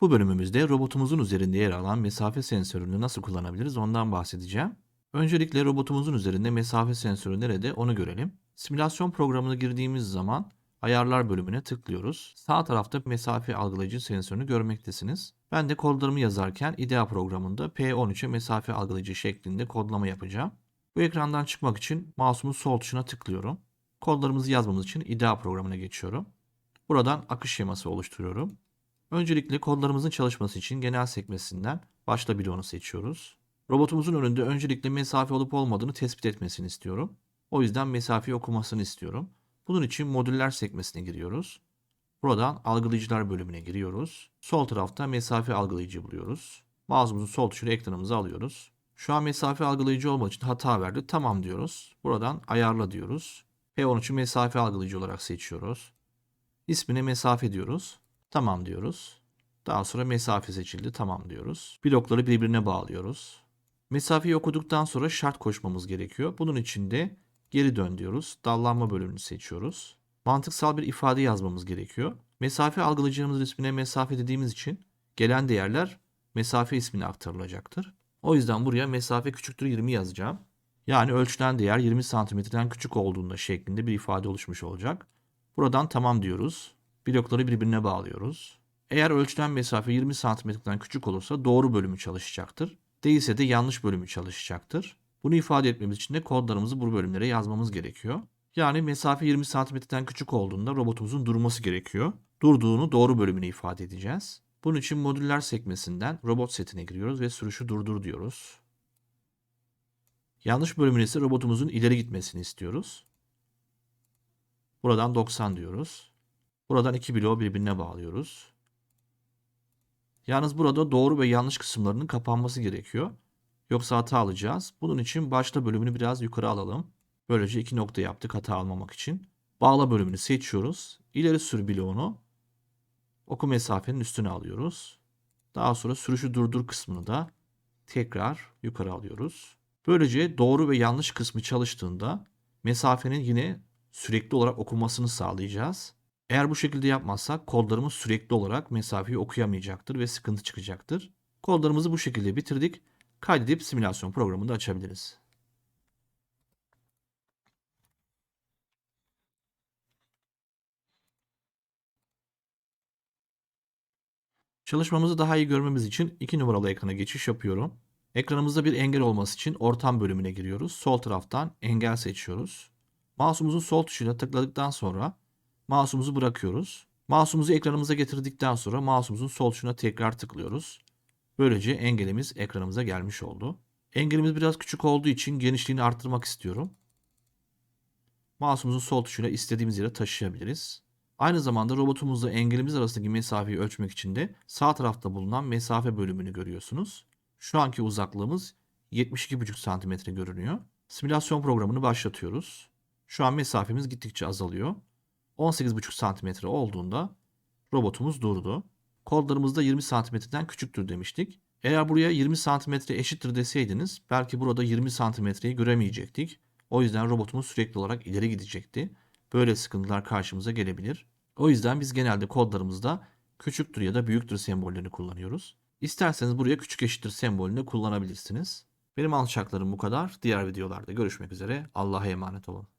Bu bölümümüzde robotumuzun üzerinde yer alan mesafe sensörünü nasıl kullanabiliriz ondan bahsedeceğim. Öncelikle robotumuzun üzerinde mesafe sensörü nerede onu görelim. Simülasyon programına girdiğimiz zaman ayarlar bölümüne tıklıyoruz. Sağ tarafta mesafe algılayıcı sensörünü görmektesiniz. Ben de kodlarımı yazarken IDEA programında P13'e mesafe algılayıcı şeklinde kodlama yapacağım. Bu ekrandan çıkmak için mouse'umun sol tuşuna tıklıyorum. Kodlarımızı yazmamız için IDEA programına geçiyorum. Buradan akış şeması oluşturuyorum. Öncelikle kodlarımızın çalışması için genel sekmesinden başla bloğunu seçiyoruz. Robotumuzun önünde öncelikle mesafe olup olmadığını tespit etmesini istiyorum. O yüzden mesafeyi okumasını istiyorum. Bunun için modüller sekmesine giriyoruz. Buradan algılayıcılar bölümüne giriyoruz. Sol tarafta mesafe algılayıcı buluyoruz. Mouse'umuzun sol tuşuyla ekranımıza alıyoruz. Şu an mesafe algılayıcı olmak için hata verdi. Tamam diyoruz. Buradan ayarla diyoruz. P13'ü mesafe algılayıcı olarak seçiyoruz. İsmine mesafe diyoruz. Tamam diyoruz. Daha sonra mesafe seçildi. Tamam diyoruz. Blokları birbirine bağlıyoruz. Mesafeyi okuduktan sonra şart koşmamız gerekiyor. Bunun için de geri dön diyoruz. Dallanma bölümünü seçiyoruz. Mantıksal bir ifade yazmamız gerekiyor. Mesafe algılayacağımız ismine mesafe dediğimiz için gelen değerler mesafe ismine aktarılacaktır. O yüzden buraya mesafe küçüktür 20 yazacağım. Yani ölçülen değer 20 santimetreden küçük olduğunda şeklinde bir ifade oluşmuş olacak. Buradan tamam diyoruz. Blokları birbirine bağlıyoruz. Eğer ölçülen mesafe 20 santimetreden küçük olursa doğru bölümü çalışacaktır. Değilse de yanlış bölümü çalışacaktır. Bunu ifade etmemiz için de kodlarımızı bu bölümlere yazmamız gerekiyor. Yani mesafe 20 santimetreden küçük olduğunda robotumuzun durması gerekiyor. Durduğunu doğru bölümüne ifade edeceğiz. Bunun için modüller sekmesinden robot setine giriyoruz ve sürüşü durdur diyoruz. Yanlış bölümüne ise robotumuzun ileri gitmesini istiyoruz. Buradan 90 diyoruz. Buradan iki bloğu birbirine bağlıyoruz. Yalnız burada doğru ve yanlış kısımlarının kapanması gerekiyor. Yoksa hata alacağız. Bunun için başta bölümünü biraz yukarı alalım. Böylece iki nokta yaptık hata almamak için. Bağla bölümünü seçiyoruz. İleri sür bloğunu oku mesafenin üstüne alıyoruz. Daha sonra sürüşü durdur kısmını da tekrar yukarı alıyoruz. Böylece doğru ve yanlış kısmı çalıştığında mesafenin yine sürekli olarak okunmasını sağlayacağız. Eğer bu şekilde yapmazsak kodlarımız sürekli olarak mesafeyi okuyamayacaktır ve sıkıntı çıkacaktır. Kodlarımızı bu şekilde bitirdik. Kaydedip simülasyon programını da açabiliriz. Çalışmamızı daha iyi görmemiz için 2 numaralı ekrana geçiş yapıyorum. Ekranımızda bir engel olması için ortam bölümüne giriyoruz. Sol taraftan engel seçiyoruz. Mouse'umuzun sol tuşuyla tıkladıktan sonra mouse'umuzu bırakıyoruz. Mouse'umuzu ekranımıza getirdikten sonra mouse'umuzun sol tuşuna tekrar tıklıyoruz. Böylece engelimiz ekranımıza gelmiş oldu. Engelimiz biraz küçük olduğu için genişliğini arttırmak istiyorum. Mouse'umuzun sol tuşuyla istediğimiz yere taşıyabiliriz. Aynı zamanda robotumuzla engelimiz arasındaki mesafeyi ölçmek için de sağ tarafta bulunan mesafe bölümünü görüyorsunuz. Şu anki uzaklığımız 72,5 cm görünüyor. Simülasyon programını başlatıyoruz. Şu an mesafemiz gittikçe azalıyor. 18,5 cm olduğunda robotumuz durdu. Kodlarımızda 20 santimetreden küçüktür demiştik. Eğer buraya 20 santimetre eşittir deseydiniz belki burada 20 santimetreyi göremeyecektik. O yüzden robotumuz sürekli olarak ileri gidecekti. Böyle sıkıntılar karşımıza gelebilir. O yüzden biz genelde kodlarımızda küçüktür ya da büyüktür sembollerini kullanıyoruz. İsterseniz buraya küçük eşittir sembolünü kullanabilirsiniz. Benim alacaklarım bu kadar. Diğer videolarda görüşmek üzere. Allah'a emanet olun.